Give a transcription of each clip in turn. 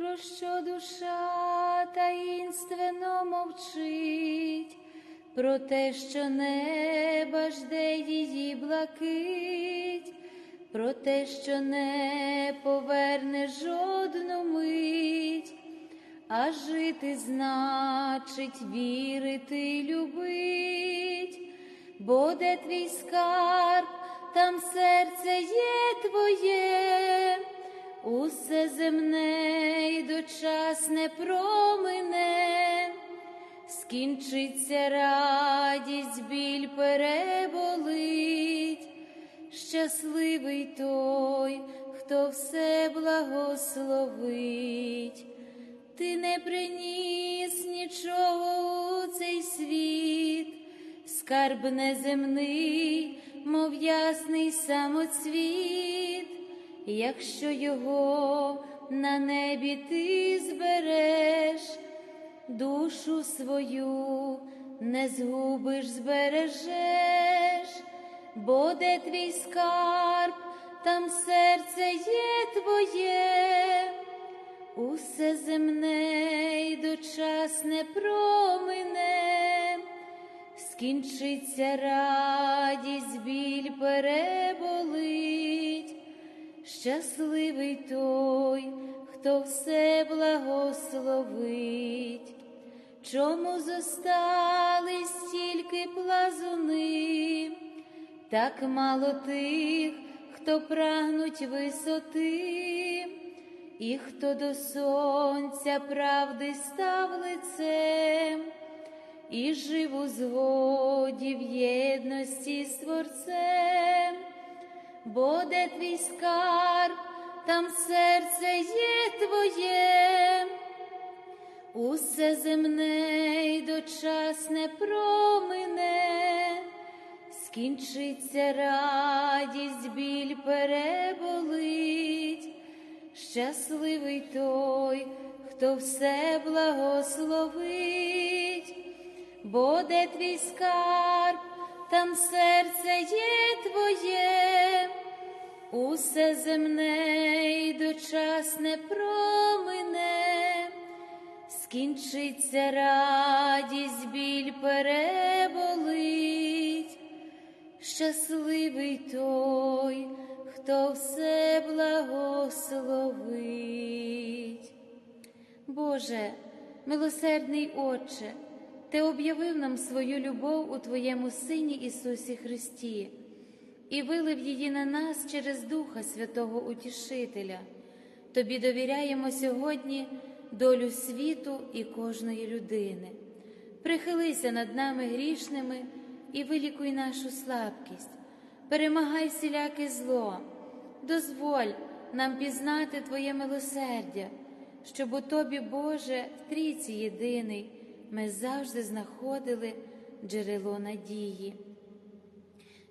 про що душа таїнственно мовчить, про те, що неба жде її блакить, про те, що не поверне жодну мить, а жити значить вірити любить, бо де твій скарб, там серце є твоє, усе земне й дочасне промине, скінчиться радість, біль переболить, щасливий той, хто все благословить. Ти не приніс нічого у цей світ, скарб неземний, мов ясний самоцвіт, якщо його на небі ти збереш, душу свою не згубиш, збережеш, бо де твій скарб, там серце є твоє. Усе земне й дочасне промине, скінчиться радість, біль переболить, щасливий той, хто все благословить, чому зостались тільки плазуни, так мало тих, хто прагнуть висоти. І хто до сонця правди став лицем, і жив у згоді в єдності з Творцем, бо де твій скарб, там серце є твоє, усе земне й дочасне промине, скінчиться радість, біль переболить. Щасливий той, хто все благословить, бо де твій скарб, там серце є твоє, усе земне й дочасне промине, скінчиться радість, біль переболить, щасливий той хто все благословить. Боже, милосердний Отче, Ти об'явив нам свою любов у Твоєму Сині Ісусі Христі і вилив її на нас через Духа Святого Утішителя. Тобі довіряємо сьогодні долю світу і кожної людини. Прихилися над нами грішними і вилікуй нашу слабкість, перемагай всіляке зло дозволь нам пізнати Твоє милосердя, щоб у Тобі, Боже, в трійці єдиний, ми завжди знаходили джерело надії.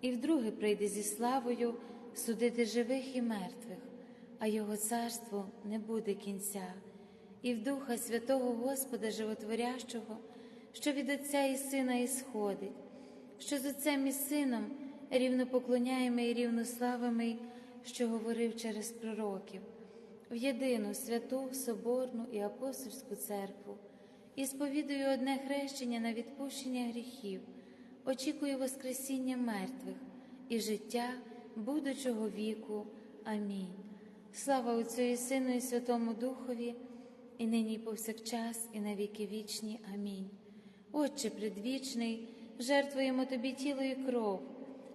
і вдруге прийде зі славою судити живих і мертвих, а його царству не буде кінця, і в Духа Святого Господа Животворящого, що від Отця і Сина ісходить, що з Отцем і Сином рівно поклоняємо і рівно славимо, що говорив через пророків, в єдину святу, Соборну і апостольську церкву, і сповідую одне хрещення на відпущення гріхів, очікую Воскресіння мертвих і життя будучого віку. Амінь. Слава Отцю і Сину, і Святому Духові, і нині, і повсякчас, і на віки вічні. Амінь. Отче предвічний, жертвуємо Тобі тіло і кров,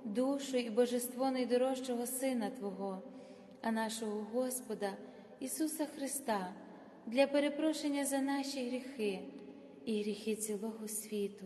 душу і божество найдорожчого Сина Твого, а нашого Господа Ісуса Христа, для перепрошення за наші гріхи і гріхи цілого світу,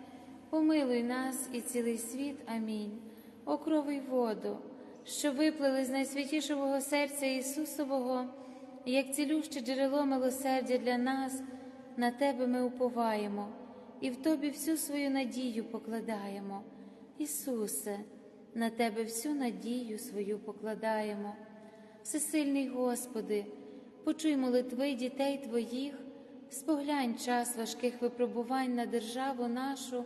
помилуй нас і цілий світ. Амінь. О крови й воду, що виплили з найсвятішого серця Ісусового, як цілюще джерело милосердя для нас, на Тебе ми уповаємо і в Тобі всю свою надію покладаємо. Ісусе, на Тебе всю надію свою покладаємо. Всесильний Господи, почуй молитви дітей Твоїх, споглянь час важких випробувань на державу нашу.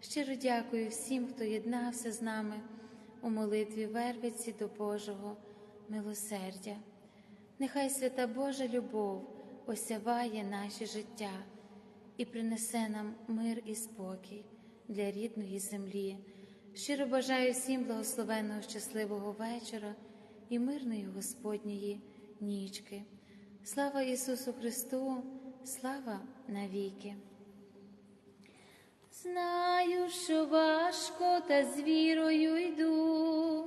Щиро дякую всім, хто єднався з нами у молитві Вервиці до Божого милосердя. Нехай свята Божа любов осяває наше життя і принесе нам мир і спокій для рідної землі. Щиро бажаю всім благословенного, щасливого вечора і мирної Господньої нічки. Слава Ісусу Христу, слава навіки! Знаю, що важко, та з вірою йду,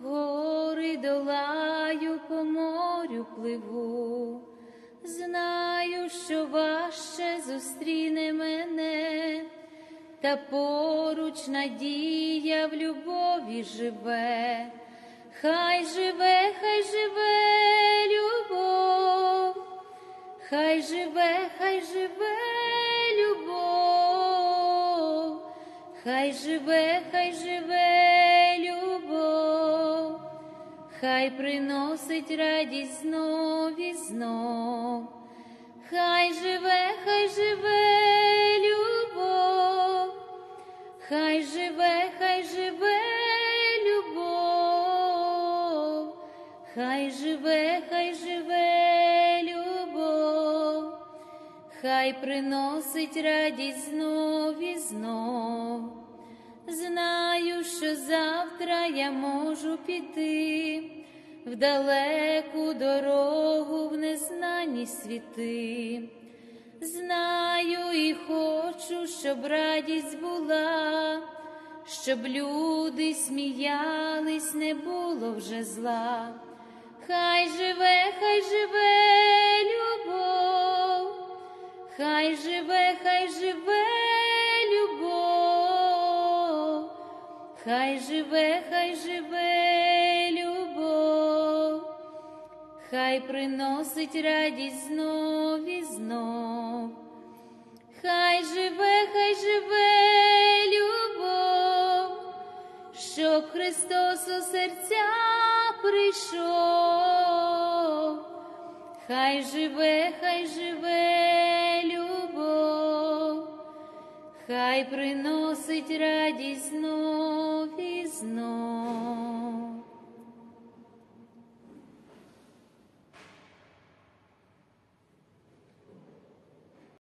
гори долаю, по морю пливу, знаю, що важче зустріне мене, та поруч надія в любові живе, хай живе, хай живе любов, хай живе, хай живе хай живе, хай живе любов, хай приносить радість знов і знов, хай живе, хай живе любов, хай живе, хай живе любов, хай живе, хай живе любов, хай приносить радість знов і знов. Знаю, що завтра я можу піти в далеку дорогу, в незнані світи. Знаю і хочу, щоб радість була, щоб люди сміялись, не було вже зла. Хай живе, хай живе любов, хай живе, хай живе хай живе, хай живе любов, хай приносить радість знов і знов. Хай живе, хай живе любов, щоб Христос у серця прийшов. Хай живе, хай живе любов, хай приносить радість знов. snow.